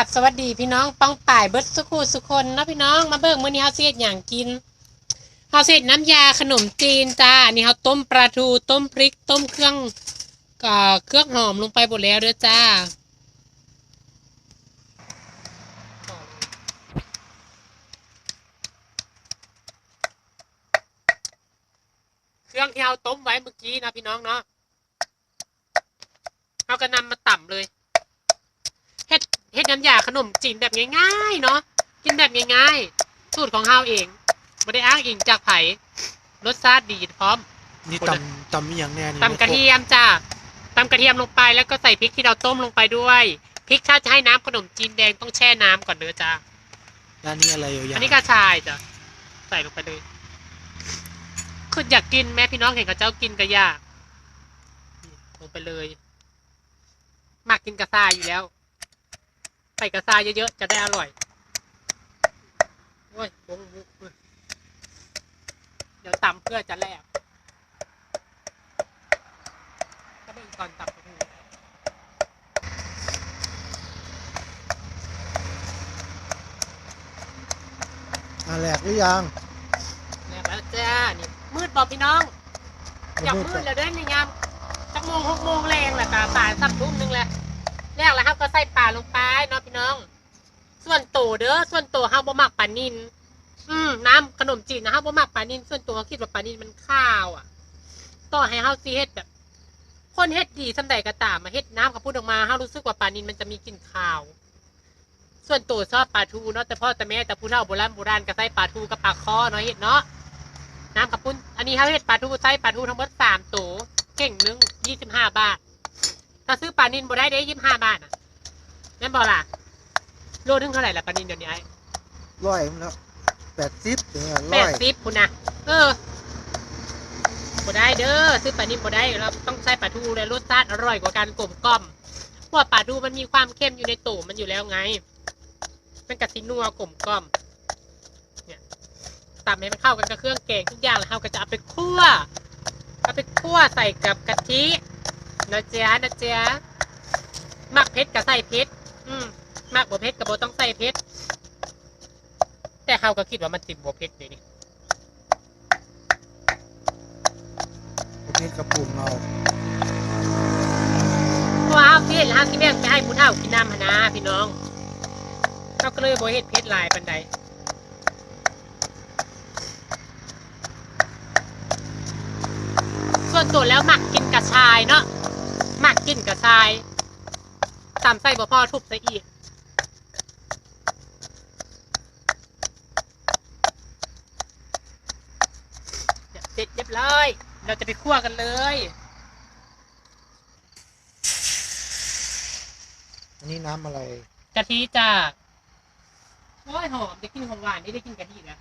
ับสวัสดีพี่น้องป้องป่ายเบิร์ดสุขุสุคนเนาะพี่น้องมาเบิ่งมื้อนี้เฮาสิเฮ็ดหยังกินเฮาสิเฮ็ดน้ำยาขนมจีนจ้านนี้เฮาต้มปลาทูต้มพริกต้มเครื่องเอ่อเครื่องหอมลงไปหมดแล้วเด้อจ้าเครื่องที่เฮาต้มไว้เมื่อกี้นะพี่น้องเนาะเฮาก็นำมาต่ำเลย เฮ็ดเฮ็ดน้ำยาขนมจีนแบบง่ายๆเนาะกินแบบง่ายๆ สูตรของเฮาเองไม่ได้อ้างอิงจากไผรสชาติดีพร้อม นี่คนละตำตำอหย่างแน่นี่ตำกระเทียมจ้าตำกระเทียมลงไปแล้วก็ใส่พริกที่เราต้มลงไปด้วยพริกถ้าจะให้น้ำขนมจีนแดงต้องแช่น้ำก่อนเด้อจ้าด้านนี้อะไรอยู่อย่างอันนี้กระชายจ้ะใส่ลงไปเลยคืออยากกินแม่พี่น้องเห็นกับเจ้ากินก็ยากนี่ลงไปเลยมักกินกระชายอยู่แล้ว ใส่กระชายเยอะๆ จะได้อร่อย โอ้ยบงบุกเว้ยเดี๋ยวตำเพื่อจะแลกก็เป็นก่อนตำกระหูอะแหลกหรือยังแลกแล้วจ้า นี่ มืดบอกพี่น้อง อยากมืดก่อนแล้วเด้ในยามจักโมงหกโมงแรงแหละกะป่ายสักทุ่มหนึงแหละ แรกแล้วครับก็ใส่ปลาลงไปเนาะพี่น้อง ส่วนโตเด้อส่วนโตเฮาบ่มักปลานินอืมน้ำขนมจีนนะเฮาบ่มักปลานินส่วนตัวเขาคิดว่าปลานินมันข้าวอะต่อให้เฮาสิเฮ็ดแบบ คนเฮ็ดดีสำใดก็ตามมาเฮ็ดน้ำกับพูดออกมาเฮารู้สึกว่าปลานินมันจะมีกลิ่นข้าว ส่วนตัวชอบปลาทูเนาะแต่พ่อแต่แม่แต่ผู้เฒ่าโบราณโบราณก็ใส่ปลาทูกับปลาคอเนาะเฮ็ดเนาะน้ำกับปุ้นอันนี้เขาเห็ดปลาทูไส้ปลาทูทั้งหมดสามตัวเก่งหนึงยี่สิบห้าบาท ถ้าซื้อปลานินบ่ได้เด้ยี่สิบห้าบาทอะแม่นบอกล่ะโลนึงเท่าไหร่ละปลานินเดี๋ยวนี้ไอ้ร้อยมันแล้วแปดสิบถึงแปร้อดยสิบคุณนะเออบ่ได้เด้อซื้อปลานินบ่ได้เราต้องใช้ปลาทูเลยรสชาติอร่อยกว่าการกลมกล่อมเพราะว่าปลาทูมันมีความเข้มอยู่ในตูมันอยู่แล้วไง มันกะทินัวกลมกล่อมเนี่ยตำให้มันเข้ากันกับเครื่องแกงทุกอย่างแล้วเราก็จะเอาไปคั่วเอาไปคั่วใส่กับกะทิ นะจ๊ะนะจ๊ะมักเผ็ดกับใส่เผ็ดอืมมักบ่เผ็ดกับบ่ต้องใส่เผ็ดแต่เขาก็คิดว่ามันติดบ่เผ็ดเลยนี่ประเภทกระปุกเราเพราะว่าเขาเผ็ดแล้วเขาคิดแบ่งไปให้ผู้เฒ่ากินน้ำหนนะพี่น้องเขาก็เลยบ่เฮ็ดเผ็ดหลายปานใดส่วนตัวแล้วหมักกินกระชายเนาะ หมักกินกระชายตำใส่บ่พอทุบใส่อีกเสร็จเรียบร้อย เราจะไปคั่วกันเลยอันนี้น้ำอะไร กะทิจ้าโอ้ยหอมได้กินของหวานนี่ได้กินกะทิแล้ว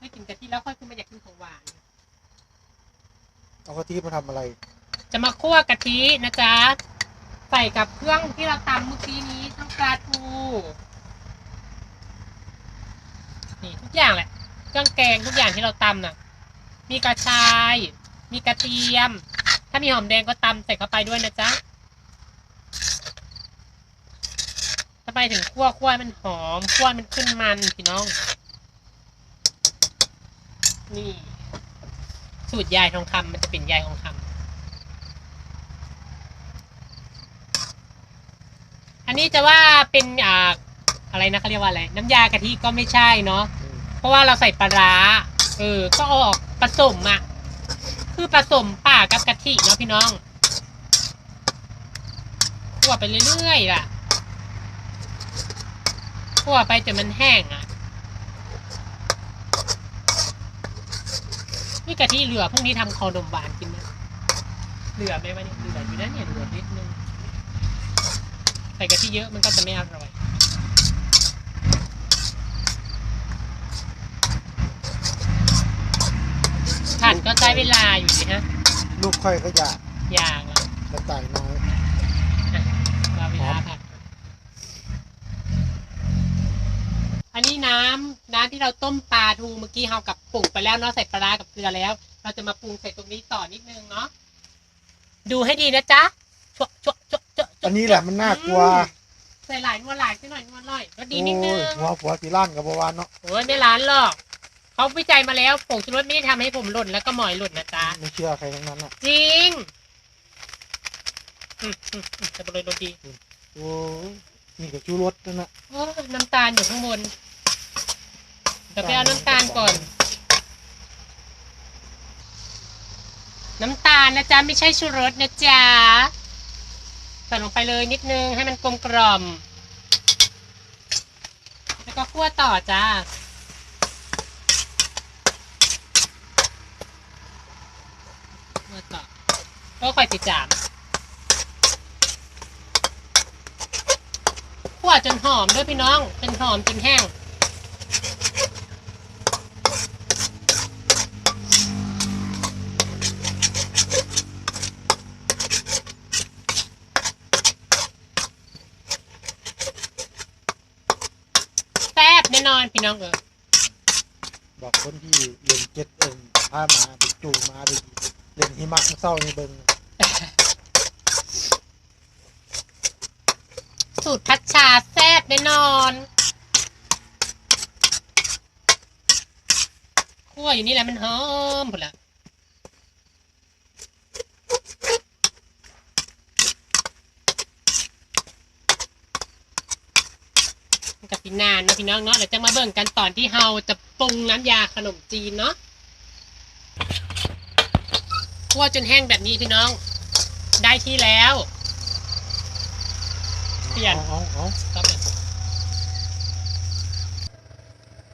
ได้กินกะทิแล้วค่อยขึ้นมาอยากกินของหวาน เอากะทิมาทำอะไร จะมาคั่วกะทินะจ๊ะ ใส่กับเครื่องที่เราตำเมื่อกี้นี้ทั้งปลาทูนี่ทุกอย่างแหละ เครื่องแกงทุกอย่างที่เราตำน่ะ มีกระชาย มีกระเทียม ถ้ามีหอมแดงก็ตำใส่เข้าไปด้วยนะจ๊ะถ้าไปถึงคั่วคั่วมันหอมคั่วมันขึ้นมันพี่น้อง นี่ สูตรยายทองคำมันจะเป็นยายทองคำอันนี้จะว่าเป็นอ่าอะไรนะเขาเรียกว่าอะไร น้ำยากะทิก็ไม่ใช่เนาะอืมเพราะว่าเราใส่ปลาร้าเออก็ออกผสมอะคือผสมป่ากับกะทิเนาะพี่น้องคั่วไปเรื่อยๆล่ะคั่วไปจนมันแห้งอะ นี่กะทิเหลือพรุ่งนี้ทำคอนมหวานกินนะเหลือไหมวะเนี่ยเหลืออยู่นะเนี่ยเหลือนิดนึงใส่กะทิเยอะมันก็จะไม่อร่อยผัดก็ใช้เวลาอยู่นะฮะลูกค่อยก็อยากอย่างละกระต่ายน้อยรอเวลาผัด อันนี้น้ำน้ำที่เราต้มปลาทูเมื่อกี้เรากับปรุงไปแล้วเนาะใส่ปลาร้ากับเกลือแล้ว เราจะมาปรุงใส่ตรงนี้ต่อนิดนึงเนาะดูให้ดีนะจ๊ะชวชวชวชวชอันนี้แหละมันน่ากลัวใส่หลายนวดหลายใส่หน่อยนวดหน่อยก็ดีโอ้นิดนึยงหัวผัวสีล่างกับวานเนาะโอ้ยไม่ร้านหรอกเขาวิจัยมาแล้วผงชูรสไม่ได้ทำให้ผมหล่นแล้วก็หมอยหล่นนะจ๊ะไม่เชื่อใครทั้งนั้นอะจริงอืมอืมอืมจะบเลยรสดีโอ้ยนี่กับชูรสนั่นน่ะโอ้ยน้ำตาลอยู่ข้างบนเดี๋ยวไปเอาน้ำตาลก่อน น้ำตาลนะจ๊ะ ไม่ใช่ชูรสนะจ๊ะใส่ลงไปเลยนิดนึงให้มันกลมกล่อม แล้วก็คั่วต่อจ้าคั่วต่อก็ค่อยติดจามคั่วจนหอมด้วยพี่น้อง เป็นหอมจนแห้ง แซ่บแน่น อนพี่น้องเออบอกคนที่เล่นเก็ตเอิงพามาไปจูงมาไปเล่นหิมะเศร้าในเบิงสูตรพัชชาแซ่บแน่นอนคั่วอยู่นี่แหละมันหอมหมดละมั นกับพี่นานเนาะพี่น้องเนาะเดี๋ยวจะมาเบิ่งกันตอนที่เฮาจะปรุงน้ำยาขนมจีนเนาะคั่วจนแห้งแบบนี้พี่น้อง ได้ที่แล้วเปลี่ยนเอาเอาครับ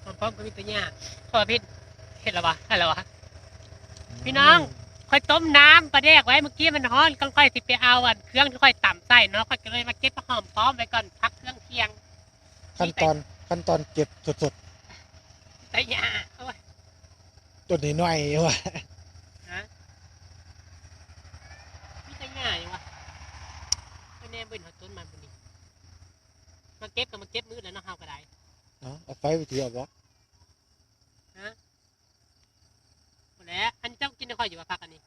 ผมพร้อมกับมิตรเนี่ยพอพี่เห็นแล้ววะเห็นแล้ววะพี่น้องค่อยต้มน้ำปลาแดกไว้เมื่อกี้มันร้อนก็ค่อยสิไปเอาอันเครื่องที่ค่อยต่ำใส่เนาะค่อยก็เลยมาเก็บหอมพร้อมไว้ก่อนพักเครื่องเคียง ขั้นตอนขั้นตอนเก็บสดแต่ยาโอ้ยๆตัวนี้หน่อยๆว่ะฮะมีแต่ง่ายวะก็แน่เบิ่นหัวต้นมันบุนี้มาเก็บก็มาเก็บมือแล้วเนาะเฮาก็ได้ เนาะเอาไฟไปทีเอาบ่หมดแล้วอันเจ้ากินได้ค่อยอยู่ว่าพักอันนี้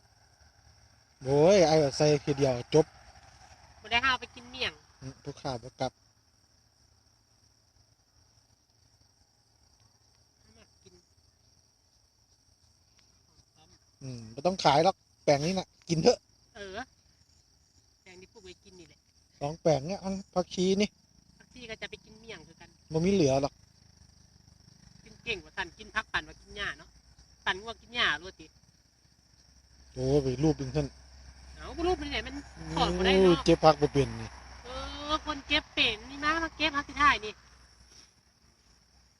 โอ้ยไอ้ใส่ทีเดียวจบหมดแล้วเฮาเอาไปกินเมี่ยงทุกข้าวบ่กลับ กิน อืมไม่ต้องขายหรอกแปลงนี้น่ะกินเถอะเออแกงที่พวกไว้กินนี่แหละสองแปลงเนี่ยอันผักชีนี่พักที่ก็จะไปกินเมี่ยงคือกัน มันมีเหลือหรอกกินเก่งกว่าสันกินพักปั่นว่ากินหญ้าเนาะปั่นว่ากินหญ้ารู้ติโอ้ไปรูปดึงท่านเอาบ่รูปมันไหนมัน ถอนบ่ได้โอ้เนาะยเจ็บพักบ่เป็นนี่เออคนเก็บเป็นนี่นะมาเก็บพักที่ท้ายนี่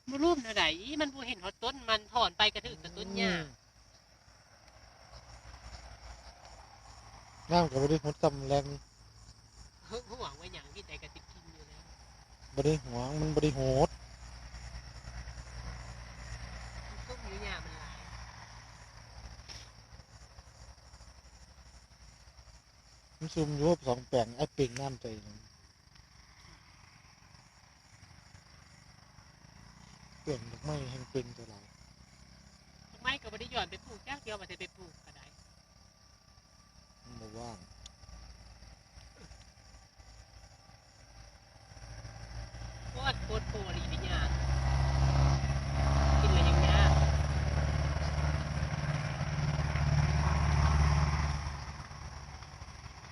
บ่รูปเท่าใดมันบ่เห็นเขาต้นมันถอนไปกระถึกกับต้นหญ้า น้ำกับ่ได้หดตำแรงนี่เฮ้ยหวังว่าหยังที่ใดก็สิกินอยู่แล้วบ่ได้หวงมันบ่ได้โหดมันต้นอยู่หญ้ามันหลายมันซุ่มอยู่ว่าสองแปลงไอ้เป่งน้ำใจนั่นเปลี่ยนดอกไม้แห่งเป็นตัวเราทำไมก็บ่ได้ย้อนไปปลูกจักเดียวว่าสิไปปลูกก็ได้ มันบ่ว่างโคตรโคตรโคตรอีนี่หญ้ากินแล้วยังหญ้า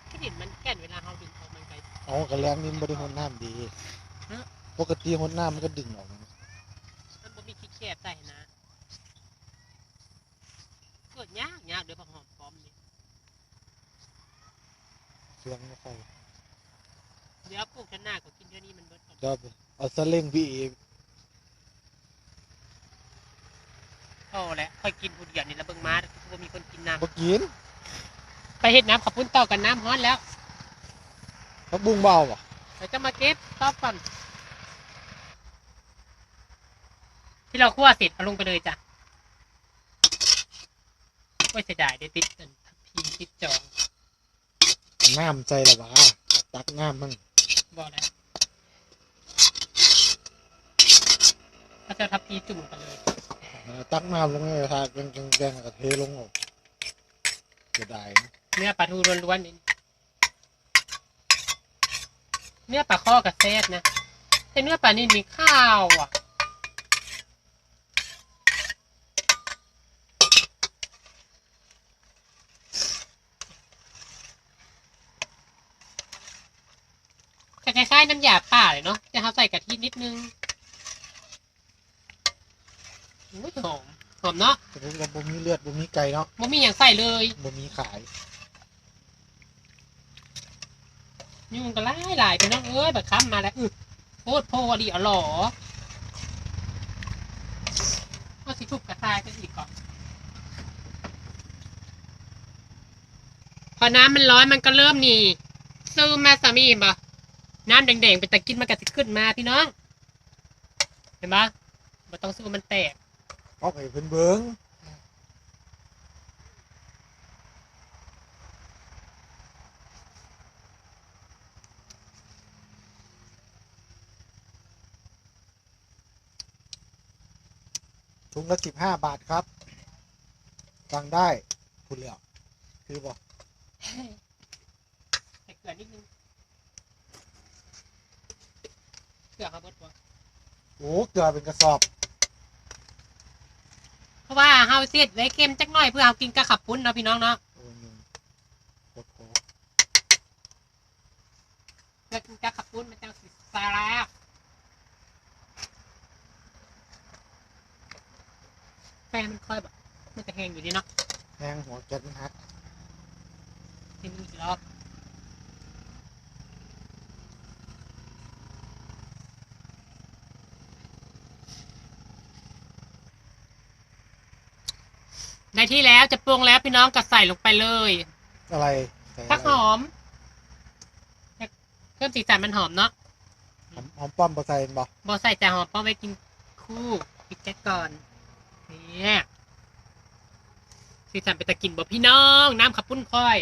ที่ดินมันแก่นเวลาเราดึงออกมันไกลเอากระแรงนี่มันบ่ได้หดน้ำดี ฮะ ปกติหดน้ำมันก็ดึงออกนะ มันบ่มีขี้แคบใส่นะเกิดยากยากเดี๋ยวผักหอมพร้อมนี่ เสียงไม่ค่อยเดี๋ยวปลูกชนหน้าก็กินเท่านี้มันเบิดก่อนจะเอาสะเล่งพี่เอโอ้แหละค่อยกินผู้เดียวนี่แล้วเบิ่งมาบ่มีคนกินน้บ่กินำไปเฮ็ดน้ำขับปุ้นต่อกันน้ำฮ้อนแล้วพักบุ้งเบาบ่เราจะมาเก็บตอบก่อนที่เราคั่วเสร็จเอาลงไปเลยจ้ะโอ้ยเสียดายได้ติดอันทับทีติดจอง น้ำใจละวะตักน้ำมันบอกแล้วถ้าจะทับพีจุ่มกันเลยเออตักน้ำลงไปทาแกงแกงๆแล้วก็เทลงออกจะได้นะเนื้อปลาทูล้วนๆนี่เนื้อปลาข้อกับแซ่บนะแต่เนื้อปลานี่มีข้าวอะ ล้ายๆน้ำยาป่าเลยเนาะแต่เขาใส่กะทินิดนึงอุ้ยหอมหอมเนาะสมมติว่าบ่มีเลือดบ่มีไก่เนาะมันมีอย่างใส่เลยบ่มีขายยุ่งก็ไล่หลายไปน้องเอ้ยแบบค้ำมาแล้วอึโคตรโพดีอ๋อหรอเอาสิทุบกระทายกันอีกก่อนพอน้ำมันร้อนมันก็เริ่มนี่ซูมมาสามีเห็ น้ำแดงๆเป็นตะกินมันก็จะขึ้นมาพี่น้อง เห็นปะมันต้องสู้มันแตกเอาไปเพิ่นเบิ่งถุงละสิบห้าบาทครับสั่งได้คุณเหลียวคือบอก ใส่เกลือนิดนึงเกลือเขาเบิดตัว โอ้เกลือเป็นกระสอบ เพราะว่าเฮาเสียดไว้เค็มจักหน่อยเพื่อเอากินกับขับปุ้นเนาะพี่น้องเนาะโอ้ยโคตรโหเพื่อกินกับขับปุ้นมันจะสิสาระแฟนมันค่อยแบบมันจะแห้งอยู่ดีเนาะแห้งหัวแก๊สมันหัก ทีนี้อีกรอบ ในที่แล้วจะปรุงแล้วพี่น้องก็ใส่ลงไปเลยอะไรใส่อะไรผักหอมเพิ่มสีสันมันหอมเนาะหอมหอมป้อมบะใส่บ่บอใส่แต่หอมเพราะไว้กินคู่ปิดแจ็คก่อนเนี่ยสีสันเป็นตะกินบ่พี่น้อง น้ำขับปุ้นค่อย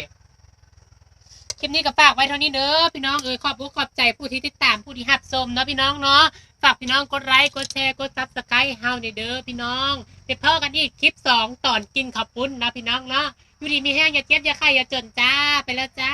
คลิปนี้ก็ฝากไว้เท่านี้เด้อพี่น้องเออขอบคุณขอบใจผู้ที่ติดตามผู้ที่หับชมเนาะพี่น้องเนาะฝากพี่น้องกดไลค์กดแชร์กดซับสไครต์เฮาเนี่ยเด้อพี่น้องเดี๋ยวพ่อกันอีกคลิปสองตอนกินขับปุ้นนะพี่น้องเนาะอยู่ดีมีแห้งอย่าเจ็บอย่าไข้อย่าจนจ้าไปแล้วจ้า